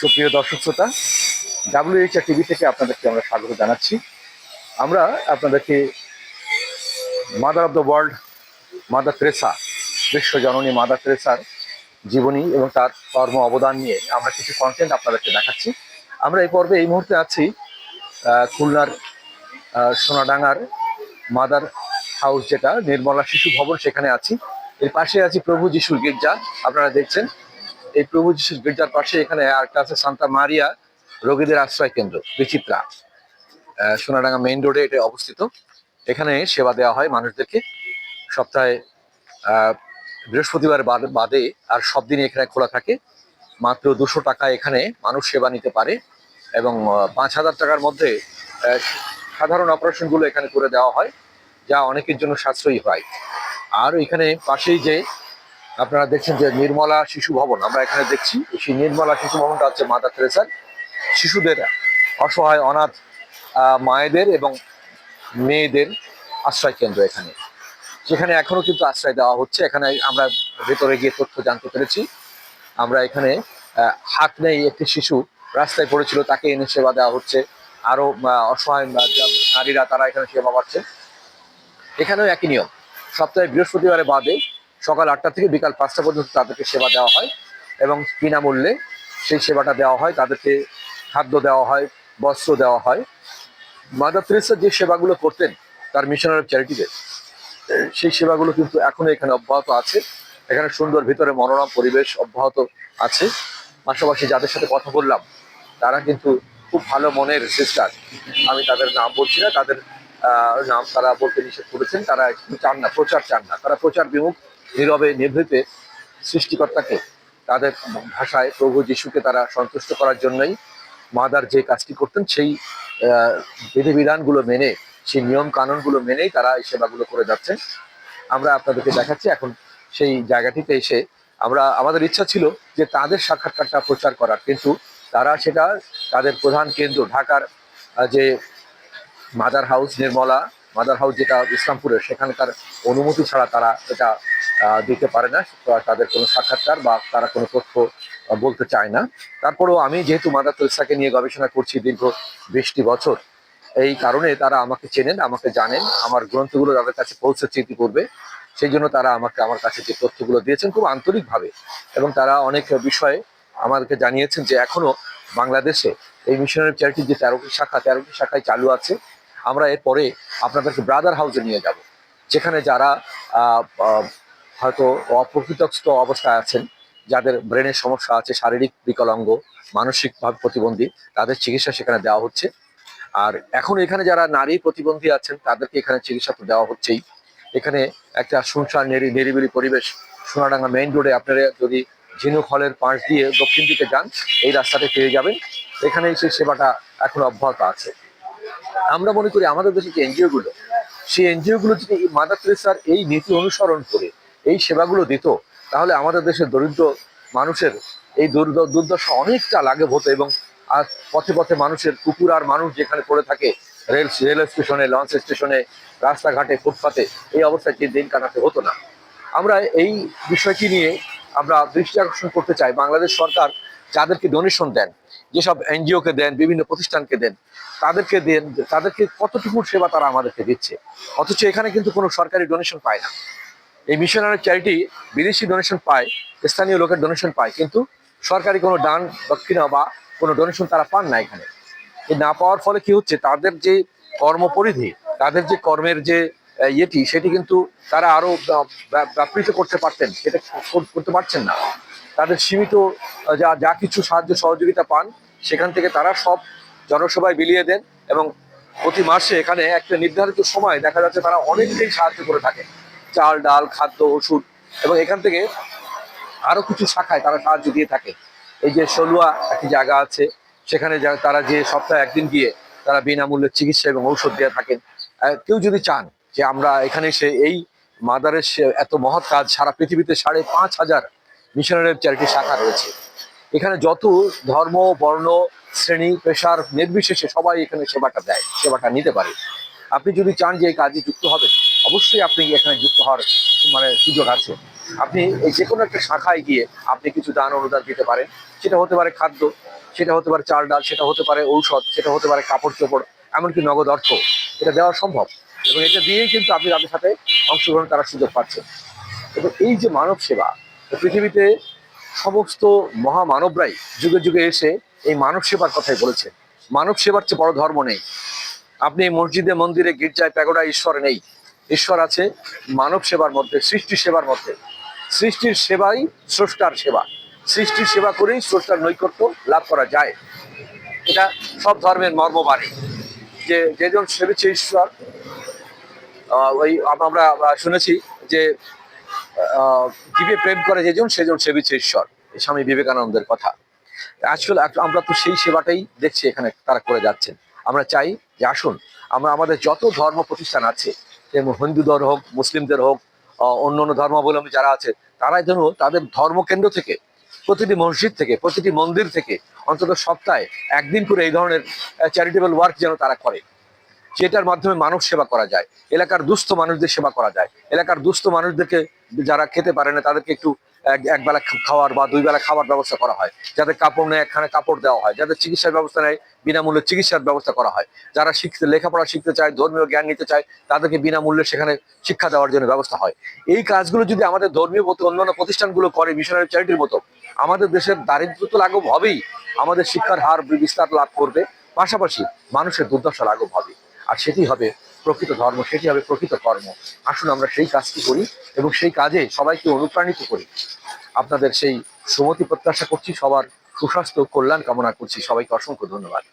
সুপ্রিয় দর্শক শ্রোতা ডাব্লিউএইচআর টিভি থেকে আপনাদেরকে আমরা স্বাগত জানাচ্ছি। আমরা আপনাদেরকে mother of the world mother Teresa বিশ্ব জননী মাদার তেরেসার জীবনী এবং তার কর্ম অবদান নিয়ে আমরা কিছু কন্টেন্ট আপনাদেরকে দেখাচ্ছি। আমরা এই পর্বে এই মুহূর্তে আছি খুলনার সোনাডাঙ্গার মাদার হাউস যেটা, নির্মলা শিশু ভবন সেখানে আছি। এর পাশে আছি প্রভু যিশুর গির্জা, আপনারা দেখছেন। এই প্রভু যিশুর গির্জার পাশে এখানে আরেকটা আছে সান্তা মারিয়া, রোগীদের আশ্রয় কেন্দ্র, বিচিত্রা। সোনাডাঙ্গা মেইন রোডে এটা অবস্থিত। এখানে সেবা দেওয়া হয় মানুষদেরকে। সপ্তাহে বৃহস্পতিবার বাদ- আর সব দিনই এখানে খোলা থাকে। মাত্র দুশো টাকা এখানে মানুষ সেবা নিতে পারে এবং পাঁচ হাজার টাকার মধ্যে সাধারণ অপারেশনগুলো এখানে করে দেওয়া হয়, যা অনেকের জন্য সাশ্রয়ী হয়। আর এখানে পাশেই যে আপনারা দেখছেন যে নির্মলা শিশু ভবন, আমরা এখানে দেখছি সেই নির্মলা শিশু ভবনটা হচ্ছে মাদার তেরেসার শিশুদের অসহায়, অনাথ মায়েদের এবং মেয়েদের আশ্রয় কেন্দ্র এখানে। সেখানে এখনও কিন্তু আশ্রয় দেওয়া হচ্ছে। এখানে আমরা ভেতরে গিয়ে তথ্য জানতে পেরেছি। আমরা এখানে হাত নেই একটি শিশু রাস্তায় পড়েছিল, তাকে এনে সেবা দেওয়া হচ্ছে। আরও অসহায় নারীরা, তারা এখানে সেবা পাচ্ছে। এখানেও একই নিয়ম। সপ্তাহে বৃহস্পতিবারে বাদে সকাল আটটা থেকে বিকাল পাঁচটা পর্যন্ত তাদেরকে সেবা দেওয়া হয় এবং বিনামূল্যে সেই সেবাটা দেওয়া হয়, তাদেরকে খাদ্য দেওয়া হয়, বস্ত্র দেওয়া হয়। মাদার তেরেসা যে সেবাগুলো করতেন, তার মিশনারি চ্যারিটিতে, সেই সেবাগুলো কিন্তু এখনও এখানে অব্যাহত আছে। এখানে সুন্দর ভিতরে মনোরম পরিবেশ অব্যাহত আছে। পাশাপাশি যাদের সাথে কথা বললাম, তারা কিন্তু খুব ভালো মনের সিস্টার। আমি তাদের নাম বলছি না, তাদের নাম তারা বলতে নিষেধ করেছেন, তারা চান না, প্রচার চান না। তারা প্রচার বিমুখ নীরবে, নিভৃতে সৃষ্টিকর্তাকে তাদের ভাষায় প্রভু যিশুকে তারা সন্তুষ্ট করার জন্যই মাদার যে কাজটি করতেন, সেই বিধিবিধানগুলো মেনে, সেই নিয়ম কানুনগুলো মেনেই তারা এই সেবাগুলো করে যাচ্ছেন। আমরা আপনাদেরকে দেখাচ্ছি, এখন সেই জায়গাটিতে এসে আমরা, আমাদের ইচ্ছা ছিল যে তাদের সাক্ষাৎকারটা প্রচার করার, কিন্তু তারা সেটা, তাদের প্রধান কেন্দ্র ঢাকার যে mother house Nirmala mother house যেটা ইসলামপুরের সেখানকার অনুমতি ছাড়া তারা এটা দিতে পারে না তাদের কোনো সাক্ষাৎকার বা তারা কোনো তথ্য বলতে চায় না। তারপরেও আমি যেহেতু মাদার তেরেসাকে নিয়ে গবেষণা করছি দীর্ঘ বিশটি বছর, এই কারণে তারা আমাকে চেনেন, আমাকে জানেন, আমার গ্রন্থগুলো তাদের কাছে পৌঁছেছে ইতিপূর্বে, সেই জন্য তারা আমাকে, আমার কাছে যে তথ্যগুলো দিয়েছেন খুব আন্তরিকভাবে, এবং তারা অনেক বিষয়ে আমাদেরকে জানিয়েছেন যে এখনও বাংলাদেশে এই মিশনারি চ্যারিটির যে তেরোটি শাখা, তেরোটি শাখায় চালু আছে আমরা এরপরে আপনাদেরকে ব্রাদার হাউসে নিয়ে যাব। যেখানে যারা হয়তো অপ্রকৃতস্থ অবস্থায় আছেন, যাদের ব্রেনের সমস্যা আছে, শারীরিক বিকলাঙ্গ মানসিকভাবে প্রতিবন্ধী, তাদের চিকিৎসা সেখানে দেওয়া হচ্ছে। আর এখন এখানে যারা নারী প্রতিবন্ধী আছেন, তাদেরকে এখানে চিকিৎসা তো দেওয়া হচ্ছেই। এখানে একটা শুনশান নিরি- নিরিবিলি পরিবেশ, সোনাডাঙ্গা মেইন রোডে আপনারা যদি ঝিনুক হলের পাশ দিয়ে দক্ষিণ দিকে যান, এই রাস্তাতে পেয়ে যাবেন। এখানে সেই সেবাটা এখন অব্যাহত আছে। আমরা মনে করি আমাদের দেশে যে এনজিও গুলো, সেই এনজিও গুলো যদি মাদার তেরেসার এই নীতি অনুসরণ করে, এই সেবাগুলো দিত, তাহলে আমাদের দেশের দরিদ্র মানুষের এই দুর্দশা অনেকটা লাগে হতো এবং আর পথে পথে মানুষের কুকুর আর মানুষ যেখানে পড়ে থাকে, রেল রেল স্টেশনে, লঞ্চ স্টেশনে, রাস্তাঘাটে, ফুটপাতে, এই অবস্থায় যে দিন কাটাতে হতো না। আমরা এই বিষয়টি নিয়ে আমরা দৃষ্টি আকর্ষণ করতে চাই। বাংলাদেশ সরকার যাদেরকে ডোনেশন দেন, যেসব এনজিওকে দেন, বিভিন্ন প্রতিষ্ঠানকে দেন, তাদেরকে দেন, তাদেরকে কতটুকু সেবা তারা আমাদেরকে দিচ্ছে? অথচ এখানে কিন্তু কোনো সরকারি ডোনেশন পায় না। এই মিশনারি চ্যারিটি বিদেশি ডোনেশন পায়, স্থানীয় লোকের ডোনেশন পায়, কিন্তু সরকারি কোনো দান দক্ষিণা বা কোনো ডোনেশন তারা পান না এখানে। এই না পাওয়ার ফলে কি হচ্ছে? তাদের যে কর্মপরিধি, তাদের যে কর্মের যে ইয়েটি, সেটি কিন্তু তারা আরও ব্য- ব্য- ব্যাপৃত করতে পারতেন, সেটা করতে পারছেন না। তাদের সীমিত যা যা কিছু সাহায্য সহযোগিতা পান, সেখান থেকে তারা সব জনসভায় বিলিয়ে দেন এবং প্রতি মাসে এখানে একটা নির্ধারিত সময় দেখা যাচ্ছে তারা অনেকটাই সাহায্য করে থাকে। চাল, ডাল, খাদ্য, ওষুধ এবং এখান থেকে আরও কিছু শাখায় তারা সাহায্য দিয়ে থাকে। এই যে সলুয়া একটি জায়গা আছে, সেখানে তারা যে সপ্তাহে একদিন গিয়ে তারা বিনামূল্যে চিকিৎসা এবং ঔষধ দিয়ে থাকেন। কেউ যদি চান যে আমরা এখানে এসে এই মাদারের সে- এত মহৎ কাজ সারা পৃথিবীতে সাড়ে পাঁচ হাজার মিশনারি চ্যারিটি শাখা রয়েছে। এখানে যত ধর্ম, বর্ণ, শ্রেণি, পেশার নির্বিশেষে সবাই এখানে সেবাটা দেয়, সেবাটা নিতে পারে। আপনি যদি চান যে এই কাজে যুক্ত হবেন, অবশ্যই আপনি এখানে যুক্ত হওয়ার মানে সুযোগ আছে। আপনি এই যে কোনো একটা শাখায় গিয়ে আপনি কিছু দান অনুদান দিতে পারেন। সেটা হতে পারে খাদ্য, সেটা হতে পারে চাল ডাল, সেটা হতে পারে ঔষধ, সেটা হতে পারে কাপড় চোপড়, এমনকি নগদ অর্থ। এটা দেওয়া সম্ভব। এবং এটা দিয়েই কিন্তু আপনি তাদের সাথে অংশগ্রহণ করার সুযোগ পাচ্ছেন। এবং এই যে মানব সেবা পৃথিবীতে সমস্ত মহামানবরাই যুগে যুগে এসে এই মানব সেবার কথাই বলেছেন। মানব সেবার চেয়ে বড় ধর্ম নেই। আপনি মসজিদে, মন্দিরে, গির্জায় প্যাগোডা ঈশ্বর নেই। ঈশ্বর আছে মানব সেবার মধ্যে, সৃষ্টি সেবার মধ্যে। সৃষ্টির সেবাই স্রষ্টার সেবা। সৃষ্টির সেবা করেই স্রষ্টার নৈকট্য লাভ করা যায়। এটা সব ধর্মের মর্মবাণী। যে যেজন সেবেছে ঈশ্বর ওই আমরা শুনেছি যে জীবে প্রেম করে যেজন সেজন সেবিছে ঈশ্বর স্বামী বিবেকানন্দের কথা। আসলে আমরা তো সেই সেবাটাই দেখছি এখানে তারা করে যাচ্ছেন। আমরা চাই যে আসুন, আমরা আমাদের যত ধর্ম প্রতিষ্ঠান আছে, যেমন হিন্দুদের হোক, মুসলিমদের হোক অন্য অন্য ধর্মাবলম্বী যারা আছে, তারাই যেন তাদের ধর্মকেন্দ্র থেকে, প্রতিটি মসজিদ থেকে, প্রতিটি মন্দির থেকে, অন্তত সপ্তাহে একদিন করে এই ধরনের চ্যারিটেবল ওয়ার্ক যেন তারা করে। যেটার মাধ্যমে মানব সেবা করা যায়। এলাকার দুস্থ মানুষদের সেবা করা যায়। এলাকার দুস্থ মানুষদেরকে যারা খেতে পারে না, তাদেরকে একটু এক খা- খাওয়ার বা দুই বেলা খাওয়ার ব্যবস্থা করা হয়। যাদের কাপড় নেয় একখানে কাপড় দেওয়া হয়। যাদের চিকিৎসার ব্যবস্থা নেয় বিনামূল্যে চিকিৎসার ব্যবস্থা করা হয়। যারা শিখতে, লেখাপড়া শিখতে চায়, ধর্মীয় জ্ঞান নিতে চায়, তাদেরকে বিনামূল্যে সেখানে শিক্ষা দেওয়ার জন্য ব্যবস্থা হয়। এই কাজগুলো যদি আমাদের ধর্মীয় অন্যান্য প্রতিষ্ঠানগুলো করে মিশনারি চ্যারিটির মতো, আমাদের দেশের দারিদ্র তো লাঘব হবেই। আমাদের শিক্ষার হার বিস্তার লাভ করবে। পাশাপাশি মানুষের দুর্দশা লাঘব হবে। আর সেটি হবে প্রকৃত ধর্ম, সেটি হবে প্রকৃত কর্ম। আসুন আমরা সেই কাজটি করি এবং সেই কাজে সবাইকে অনুপ্রাণিত করি। আপনাদের সেই সুমতি প্রত্যাশা করছি, সবার সুস্বাস্থ্য কল্যাণ কামনা করছি। সবাইকে অসংখ্য ধন্যবাদ।